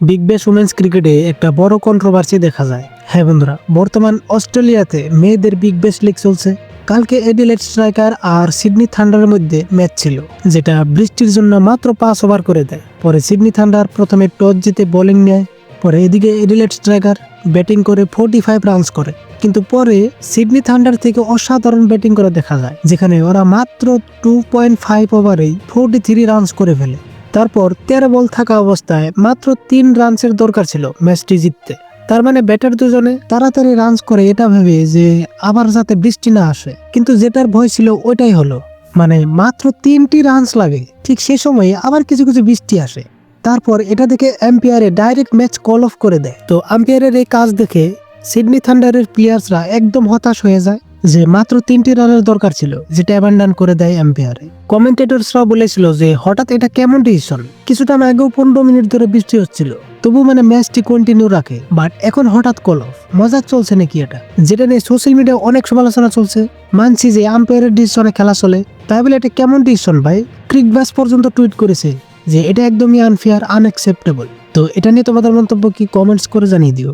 Big Bash women's ক্রিকেটে একটা বড় কন্ট্রোভার্সি দেখা যায়। হ্যাঁ বন্ধুরা, বর্তমান অস্ট্রেলিয়াতে মেয়েদের বিগ ব্যাশ লিগ চলছে। কালকে এডিলেট স্ট্রাইকার আর সিডনি থান্ডারের মধ্যে ম্যাচ ছিল, যেটা বৃষ্টির জন্য মাত্র পাঁচ ওভার করে দেয়। পরে সিডনি থান্ডার প্রথমে টস জিতে বোলিং নেয়, পরে এদিকে এডিলেট স্ট্রাইকার ব্যাটিং করে ফোর্টি ফাইভ রানস করে। কিন্তু পরে সিডনি থান্ডার থেকে অসাধারণ ব্যাটিং করে দেখা যায়, যেখানে ওরা মাত্র টু পয়েন্ট ফাইভ ওভারেই ফোর্টি থ্রি রানস করে ফেলে। তারপর তেরো বল থাকা অবস্থায় মাত্র তিন রানসের দরকার ছিল ম্যাচটি জিততে। তার মানে ব্যাটার দুজনে তাড়াতাড়ি রানস করে এটা ভেবে যে আবার যাতে বৃষ্টি না আসে। কিন্তু যেটার ভয় ছিল ওইটাই হলো মানে মাত্র তিনটি রানস লাগে, ঠিক সে সময়ে আবার কিছু কিছু বৃষ্টি আসে। তারপর এটা দেখে এম্পায়ারে ডাইরেক্ট ম্যাচ কল অফ করে দেয়। তো আম্পায়ারের এই কাজ দেখে সিডনি থান্ডারের প্লেয়ার্সরা একদম হতাশ হয়ে যায়। যে মাত্র তিনটি রানের দরকার ছিল, যেটা অ্যাবান্ডান করে দেয় এম্পায়ারে কমেন্টেটরসরাও বলেছিল যে, হঠাৎ এটা কেমন ডিসিশন কিছুটা আগেও পনেরো মিনিট ধরে বৃষ্টি হচ্ছিল। তবু মানে ম্যাচটি কন্টিনিউ রাখে বাট এখন হঠাৎ কল অফ মজা চলছে নাকি এটা? যেটা নিয়ে সোশ্যাল মিডিয়ায় অনেক সমালোচনা চলছে। মানছি যে আম্পায়ারের ডিসিশনে খেলা চলে। তাই বলে এটা কেমন ডিসিশন ভাই? ক্রিক ব্যাস পর্যন্ত টুইট করেছে যে, এটা একদমই আনফেয়ার আনএক্সেপ্টেবল তো এটা নিয়ে তোমাদের মন্তব্য কি? কমেন্টস করে জানিয়ে দিও।